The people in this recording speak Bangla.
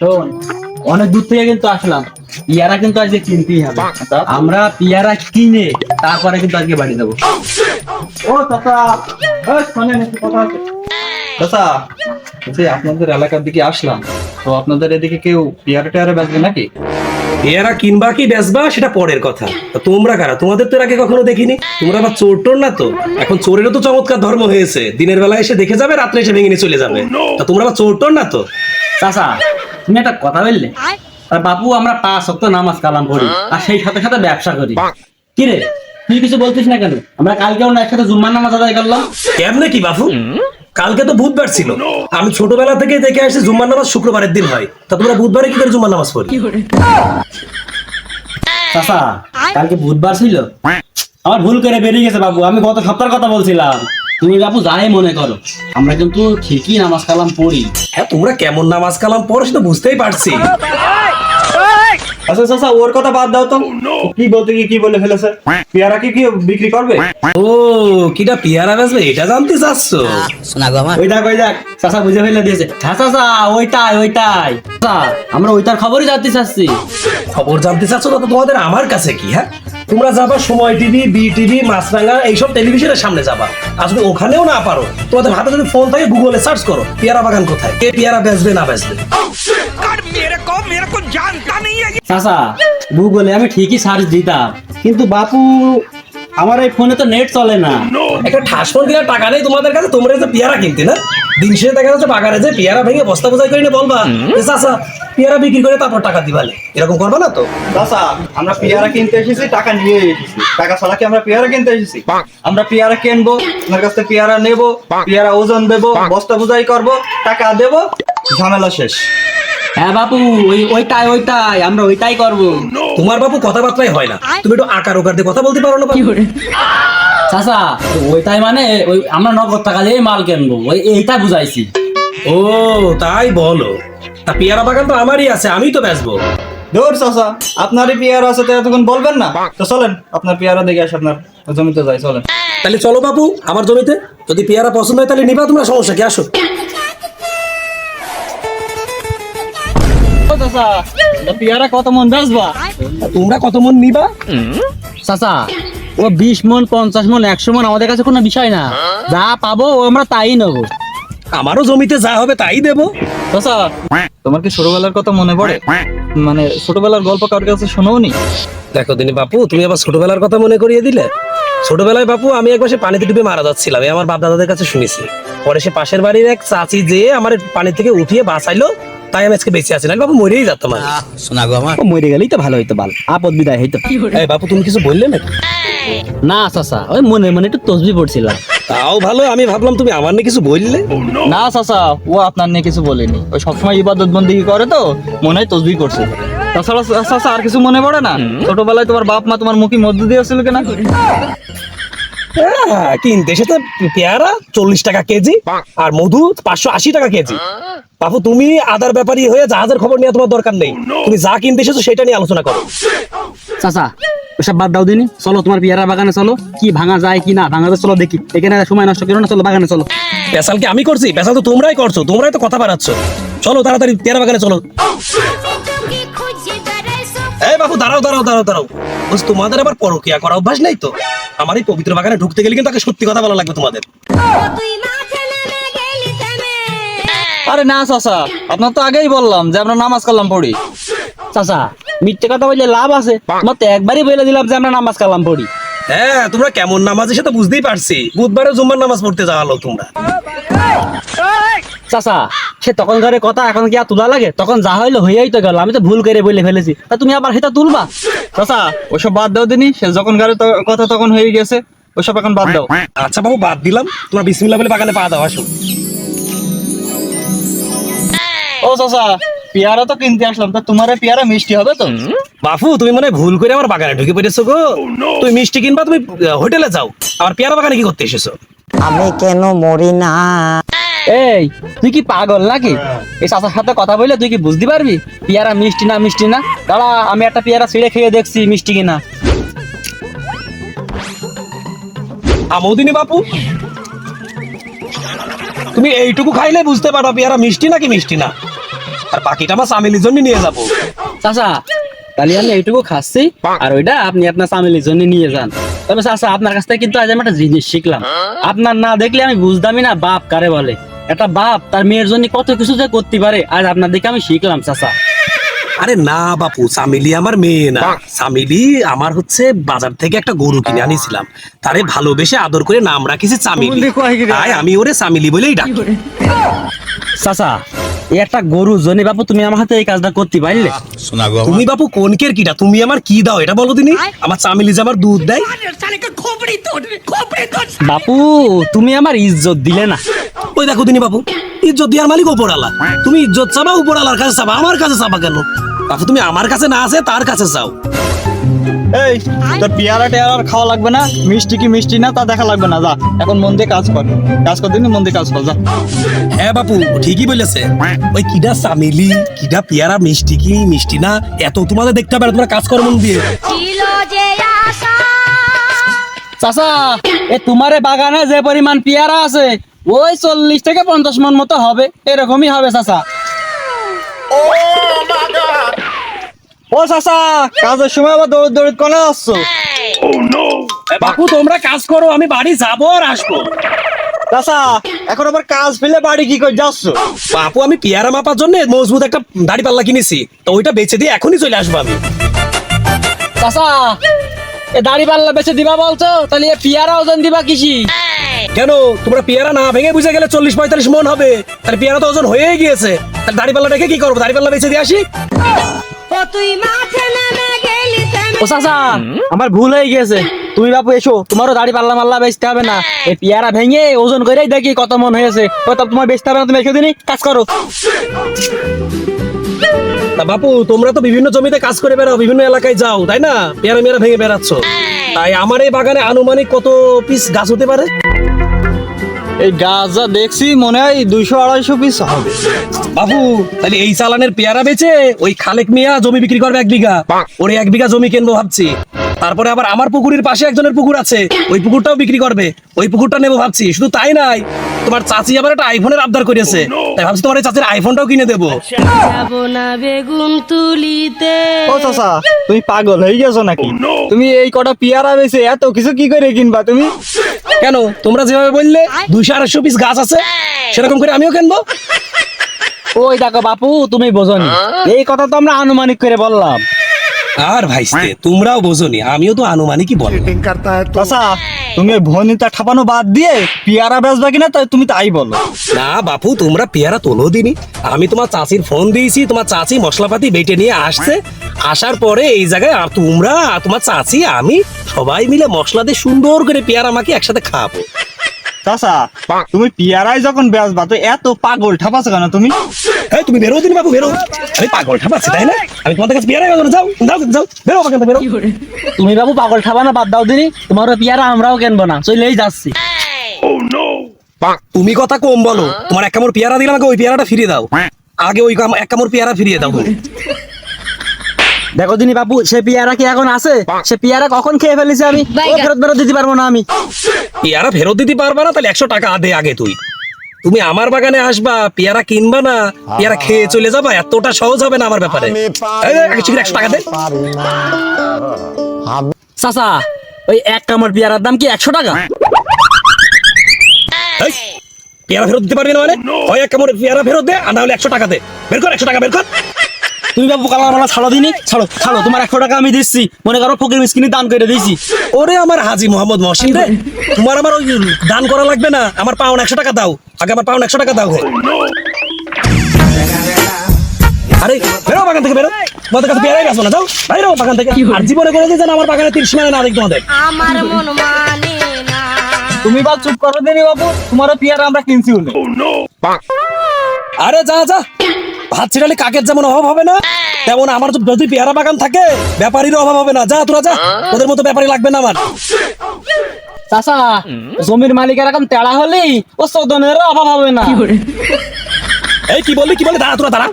শোন অনেক দূর থেকে কিন্তু আসলাম। পিয়ারা কিন্তু আজকে কিনতেই হবে। আমরা পিয়ারা কিনে তারপরে কিন্তু আজকে বাড়ি যাব। ও চাচা! একটু কথা আছে। চাচা বলছি আপনাদের এলাকার দিকে আসলাম। তো আপনাদের এদিকে কেউ পিয়ারা টিয়ারা বেচবে নাকি? এরা কিনবা কি বেচবা সেটা পরের কথা। তোমরা কারা? তোমাদের তো এর আগে কখনো দেখিনি? তোমরা আবার চোর টোর না তো? এখন চোরেরও তো চমৎকার ধর্ম হয়েছে। দিনের বেলা এসে দেখে যাবে রাত্রে এসে ভেঙে নিয়ে চলে যাবে। তা তোমরা আবার চোর টোর না তো? চাচা তুমি একটা কথা বললে? আর বাপু আমরা পাঁচ সপ্ত নামাজ কালাম পড়ি আর সেই সাথে সাথে ব্যবসা করি। কি রে? তুই কিছু বলতিস না কেন? আমরা কালকে আমরা একসাথে জুম্মার নামাজ আদায় করলাম। কেমনে কি বাপু? কালকে তো বুধবার ছিল। আমি ছোটবেলা থেকে দেখে আসি জুম্মার নামাজ শুক্রবারের দিন হয়। তা তোমরা বুধবারে কি করে জুম্মার নামাজ পড়ি? চাচা কালকে বুধবার ছিল? আমার ভুল করে বেরিয়ে গেছে বাবু আমি গত সপ্তাহের কথা বলছিলাম। তুমি বাবু যাই মনে করো। আমরা কিন্তু ঠিকই নামাজ কালাম পড়ি। হ্যাঁ তোমরা কেমন নামাজ কালাম পড়ো সেটা বুঝতেই পারছি। আচ্ছা চাচা ওর কথা বাদ দাও তো। কি বলতে কি কি বলে ফেলেছে? পেয়ারা কি কি বিক্রি করবে? ও কিটা পিয়ারা বেচবে এটা জানতে চাচ্ছ? ওই দেখ ওই দেখ চাচা বুঝে ফেলে দিয়েছে। হ্যাঁ চাচা ওইটাই ওইটাই। আমরা ওইটার খবরই জানতে চাচ্ছি। খবর জানতে চাচ্ছ তো তোমাদের আমার কাছে কি হ্যাঁ? তোমরা যাবা সময় টিভি বি টিভি মাছরাঙ্গা এইসব টেলিভিশনের সামনে যাবা। আর যদি ওখানেও না পারো তোমাদের হাতে যদি ফোন থাকে গুগলে সার্চ করো পেয়ারা বাগান কোথায়? কে পেয়ারা বেচবে না বেচবে? চাচা গুগলে আমি ঠিকই সার্চ দিতাম। কিন্তু বাপু আমার এই ফোনে তো নেট চলে না। একটা ঠাস ফোন কেনার টাকা নেই তোমাদের কাছে? তোমরা যে পেয়ারা কিনতে না? দিন শেষে দেখা যাচ্ছে বাগানে যে পেয়ারা ভেঙে বস্তা বোঝাই করে নিয়ে বলবা যে চাচা পেয়ারা বিক্রি করে তারপর টাকা দিবালে এরকম করবা না তো? চাচা আমরা পেয়ারা কিনতে এসেছি টাকা নিয়ে এসেছি। টাকা ছাড়া কি আমরা পেয়ারা কিনতে এসেছি? আমরা পেয়ারা কিনবো আপনার কাছ থেকে পেয়ারা নেব পেয়ারা ওজন দেবো বস্তা বোঝাই করব টাকা দেবো ঝামেলা শেষ। হ্যাঁ বাপু ওই ওইটাই ওইটাই আমরা ওইটাই করব। তোমার বাবু কথাবার্তাই হয় না। তুমি একটু আকার ওকার দিয়ে কথা বলতে পারো না বাবু? চাচা ওইটাই মানে ওই আমরা নগদ টাকা দিয়ে মাল কিনবো। ওই এইটা বুঝাইছি। ও তাই বলো। তা পেয়ারা বাগান তো আমারই আছে আমি তো বেচবো। দৌড় চাচা আপনারই পেয়ারা আছে তো এতক্ষণ বলবেন না। তো চলেন আপনার পেয়ারা দেখে আসে আপনার জমিতে যাই চলেন। তাহলে চলো বাবু আমার জমিতে। যদি পেয়ারা পছন্দ হয় তাহলে নিবা তোমরা সমস্যা কি? আসো। পেয়ারা কত মন বেচবা? তোমরা কত মন নিবা? চাচা ও বিশ মন পঞ্চাশ মন একশো মন আমাদের কাছে কোনো বিষয় না। যা পাবো ও আমরা তাই নেব। আমারও জমিতে যা হবে তাই দেবো। চাচা তোমার কি ছোটবেলার কথা মনে পড়ে? মানে ছোটবেলার গল্প কার কাছে শোনোনি দেখো দিনি বাপু তুমি আবার ছোটবেলার কথা মনে করিয়ে দিলে? ছোটবেলায় বাপু আমি একবার সে পানিতে ডুবে মারা যাচ্ছিলাম আমার বাপ দাদাদের কাছে শুনেছি। পরে সে পাশের বাড়ির এক চাচি যেয়ে আমার পানি থেকে উঠিয়ে বাঁচাইলো তাই আমি আজকে বেঁচে আছি। না বাবু মরেই যেতাম আমি ও মরে গেলেই তো ভালো হইতো বাল। আপদ বিদায় হইতো। এই বাপু তুমি কিছু বললে নাকি? না চাচা ওই মনে মনে একটু তসবি পড়ছিলাম। তাও ভালো আমি ভাবলাম তুমি আমার নিয়ে কিছু বললে। না চাচা ও আপনার নিয়ে কিছু বলেনি। ওই সবসময় ইবাদত বন্দি করে তো মনে হয় তসবি করছে। তাছাড়া চাচা আর কিছু মনে পড়ে না? ছোটবেলায় তোমার বাপ মা তোমার মুখে মধ্য দিয়েছিল কিনা? কিনতে এসে পেয়ারা চল্লিশ টাকা কেজি আর মধু পাঁচশো আশি টাকা কেজি। বাপু তুমি আদার ব্যাপারী হয়ে জাহাজের খবর নিয়ে তোমার দরকার নেই। তুমি যা কিনতে এসেছ সেটা নিয়ে আলোচনা করো। চাচা ওসব বাদ দাও দিনি। চলো তোমার পিয়ারা বাগানে চলো। কি ভাঙা যায় কি না ভাঙা যায় চলো দেখি। এখানে সময় নষ্ট করো না চলো বাগানে চলো। পেশাল কি আমি করছি? পেশাল তো তোমরাই করছ তোমরাই তো কথা বাড়াচ্ছ। চলো তাড়াতাড়ি পেয়ারা বাগানে চলো। এই বাবু দাঁড়াও দাঁড়াও দাঁড়াও দাঁড়াও। তোমাদের আবার পরকিয়া করা অভ্যাস নেই তো? আমার এই পবিত্র বাগানে ঢুকতে গেলে কিন্তু তাকে সত্যি কথা বলা লাগবে তোমাদের। আরে না চাচা আপনার তো আগেই বললাম যে আমরা নামাজ কালাম পড়ি। চাচা মিথ্যে কথা বললে লাভ আছে। তোমার একবারই বলে দিলাম যে আমরা নামাজ কালাম পড়ি। হ্যাঁ তোমরা কেমন নামাজ সেটা বুঝতেই পারছি। বুধবারে জুম্মার নামাজ পড়তে যাওয়া হলো তোমরা। চাচা সে তখন ঘরে কথা এখন কি আর তোলা লাগে? তখন যা হইল হইয়াই তো গেল। আমি তো ভুল করে বলে ফেলেছি। তা তুমি আবার সেটা তুলবা? চাচা ওসব বাদ দাও দিনি। সে যখন গাড়ি কথা তখন হয়ে গেছে। ওসব এখন বাদ দাও। আচ্ছা বাবু বাদ দিলাম। তোমরা বিসমিল্লাহ বলে বাগানে পা দাও আসো। ও চাচা পেয়ারা তো কিনতে আসলাম। তা তোমার পেয়ারা মিষ্টি হবে তো? বাপু তুমি মানে ভুল করে আমার বাগানে ঢুকে পড়েছো গো। তুমি মিষ্টি কিনবা তুমি হোটেলে যাও। আমার পেয়ারা বাগানে কি করতে এসেছ? আমি কেন মরি না? এই তুই কি পাগল নাকি? এই চাচার সাথে কথা বললে তুই কি বুঝতে পারবি? পেয়ারা মিষ্টি না মিষ্টি না? দাঁড়া আমি একটা পেয়ারা ছিঁড়ে খেয়ে দেখছি মিষ্টি কিনা। আমৌদিনী বাপু? তুমি এইটুকু খাইলে বুঝতে পারো পেয়ারা মিষ্টি নাকি মিষ্টি না। আর বাকিটা আমার চামেলির জন্য নিয়ে যাব। চাচা তাহলে আমি এইটুকু খাচ্ছি আর ওইটা আপনি আপনার ফ্যামিলির জন্য নিয়ে যান। তবে চাচা আপনার কাছ থেকে কিন্তু আজ আমি একটা জিনিস শিখলাম। আপনার না দেখলে আমি বুঝতামই না বাপ কারে বলে। একটা বাপ তার মেয়ের জন্য কত কিছু যে করতে পারে আজ আপনার দিকে আমি শিখলাম চাচা। আরে না বাপু চামেলি আমার মেয়ে না। চামেলি আমার হচ্ছে বাজার থেকে একটা গরু কিনে আনিছিলাম। তারে ভালোবেসে আদর করে নাম রাখিছি চামেলি তাই আমি ওরে সামিলি বলেই ডাকি। চাচা একটা গরু জনি বাপু তুমি আমার হাতে এই কাজটা করতে পারলে? তুমি বাপু কোনকের কিটা তুমি আমার কি দাও? এটা বলো দিনি। আমার চামেলি যে আমার দুধ দেয়। বাপু তুমি আমার ইজ্জত দিলে না। ওই দেখো দিনি বাপু ইজ্জত দেওয়ার মালিক উপরালা তুমি ইজ্জত চাবা উপরালার কাছে চাবা আমার কাছে চাবা কেন? বাপু তুমি আমার কাছে না আছে তার কাছে চাও। এই তোর পেয়ারা টেয়ারা আর খাওয়া লাগবে না। মিষ্টি কি মিষ্টি না তা দেখা লাগবে না যা। এখন মন দিয়ে কাজ কর। কাজ কর দিন মন দিয়ে কাজ কর যা। হ্যাঁ বাপু ঠিকই বলেছে। ওই কিডা চামেলি কিডা পেয়ারা মিষ্টি কি মিষ্টি না এত তোমাদের দেখতে পারে তোমরা কাজ করো মন দিয়ে। চাচা এ তোমারে বাগানে যে পরিমাণ পেয়ারা আছে ওই চল্লিশ থেকে পঞ্চাশ মন মতো হবে। এরকমই হবে চাচা। ও চাচা কাজের সময় আবার দৌড় দৌড় আসছো। বাপু তোমরা কাজ করো আমি বাড়ি যাব আর আসব। চাচা এখন আবার কাজ ফেলে বাড়ি কি করে যাচ্ছ? বাপু আমি পেয়ারা মাপার জন্য মজবুত একটা দাড়ি পাল্লা কিনেছি। তো ওইটা বেচে দিয়ে এখনই চলে আসব আমি। চাচা এ দাড়ি পাল্লা বেচে দিবা বলছো? তাহলে এ পেয়ারা ওজন দিবা কিসি? কেন? তোমরা পেয়ারা না ভেঙে বুঝে গেলে চল্লিশ পঁয়তাল্লিশ মন হবে। তাহলে পেয়ারা তো ওজন হয়ে গিয়েছে। তাহলে দাড়ি পাল্লা রেখে কি করব? দাড়ি পাল্লা বেচে দিয়ে আসি? ও তুই মাঠে নেমে গেলি ও চাচা আমার ভুল হয়ে গেছে তুমি বাপু এসো। তোমারও দাড়ি পাল্লা মাল্লা বেচতে হবে না। এই পেয়ারা ভেঙে ওজন করেই দেখি কত মন হয়েছে। ও তব তোমার বেচতে হবে না তুমি এসে দিনই কাজ করো। তা বাপু তোমরা তো বিভিন্ন জমিতে কাজ করে বেড়াও বিভিন্ন এলাকায় যাও তাই না? পেয়ারা মেয়ারা ভেঙে বেড়াচ্ছ। তাই আমার এই বাগানে আনুমানিক কত পিস গাছ হতে পারে? এই গাছ যা দেখছি মনে হয় দুইশো আড়াইশো পিস হবে। বাবু তাহলে এই চালানের পেয়ারা বেচে ওই খালেক মিয়া জমি বিক্রি করবে এক বিঘা। ওরে এক বিঘা জমি কিনবো ভাবছি। তারপরে আবার আমার পুকুরের পাশে একজনের পুকুর আছে। ওই পুকুরটাও বিক্রি করবে। ওই পুকুরটা নেব ভাবছি। শুধু তাই নাই তোমার চাচি আবার একটা আইফোনের আবদার করেছে। তাই ভাবছি তোমার এই চাচির আইফোনটাও কিনে দেবো। যাব না বেগুন তুলিতে। ও চাচা তুমি পাগল হয়ে গেছো নাকি? তুমি এই কটা পেয়ারা বেছে এত কিছু কি করে কিনবা তুমি? কেন? তোমরা যেভাবে বললে দুইশো আড়াইশো পিস গাছ আছে সেরকম করে আমিও কিনবো। ওই দেখো বাপু তুমি বোঝনি। এই কথা তো আমরা আনুমানিক করে বললাম। আর ভাইস্তে তোমরাও বোঝনি আমিও তো আনুমানিকই বল চাচা তুমি ভনিতা ঠাপানো বাদ দিয়ে পেয়ারা বেচবা কিনা তাই তুমি তাই বলো। না বাপু তোমরা পেয়ারা তোলো দিনি। আমি তোমার চাচির ফোন দিয়েছি তোমার চাচি মশলাপাতি বেটে নিয়ে আসছে। আসার পরে এই জায়গায় আর তোমরা আর তোমার চাচি আমি সবাই মিলে মশলা দিয়ে সুন্দর করে পেয়ারা মাকে একসাথে খাব। চাচা তুমি পেয়ারাই যখন বেচবা তো এত পাগল ঠাপাছো কেন তুমি? এই তুমি বেরো দিন বাবু বেরো। আমি পাগল ঠাপাচ্ছি তাই না? আমি তোমাদের কাছে পেয়ারা বেরো যাও যাও যাও বেরো বেরো। তুমি বাবু পাগল খাবা না বাদ দাও দিনি তোমারও পেয়ারা আমরাও কিনবো না চলেই যাচ্ছি। তুমি কথা কম বলো তোমার এক কামড় পেয়ারা দিলাম আমাকে ওই পেয়ারাটা ফিরিয়ে দাও। আগে ওই কাম- এক কামড় পেয়ারা ফিরিয়ে দাও। দেখো দিনি বাবু সে পেয়ারা কি এখন আছে? সে পেয়ারা কখন খেয়ে ফেলেছি আমি? বাইগা। ফেরত দিতে পারব না আমি। পেয়ারা ফেরত দিতে পারবা না তাহলে একশো টাকা দে আগে তুই। তুমি আমার বাগানে আসবা পেয়ারা কিনবা না পেয়ারা খেয়ে চলে যাবা এতটা সহজ হবে না আমার ব্যাপারে। একশো টাকা দে। চাচা ওই এক কামড় পেয়ারার দাম কি একশো টাকা? পেয়ারা ফেরত দিতে পারবি না মানে? হয় এক কামড় পেয়ারা ফেরত দে আর না হলে একশো টাকা দে। বের কর একশো টাকা বের কর। তুমি বাবু কালা মালা ছাড়ো দিনি? ছাড়ো ছাড়ো তোমার একশো টাকা আমি দিচ্ছি। মনে করো ফকির মিসকিনি দান করে দিয়েছি। ওরে আমার হাজি মোহাম্মদ মহসিন রে তোমার আমার ওই দান করা লাগবে না। আমার পাউন একশো টাকা দাও। আগে আমার পাউন একশো টাকা দাও আরে বেরো বাগান থেকে বেরো। তোমাদের কাছে পেয়ারাই আসব না যাও। বাইরো বাগান থেকে। আর জীবনে করে দিয়ে যেন আমার বাগানে তিরিশ মানে না দেখ তোমাদের আমার মন মানে তুমি বা চুপ করো দিনি বাবু তোমারও পেয়ারা আমরা কিনছি আরে যা যা। ভাত ছিটালে কাকের যেমন অভাব হবে না তেমন আমার যদি পেয়ারা বাগান থাকে ব্যাপারীরও অভাব হবে না। যা তোরা যা ওদের মতো ব্যাপারী লাগবে না আমার। চাচা জমির মালিক এরকম তেড়া হলেই ও সদনের অভাব হবে না। এই কি বললি কি বললি? দাঁড়া তোরা দাঁড়া।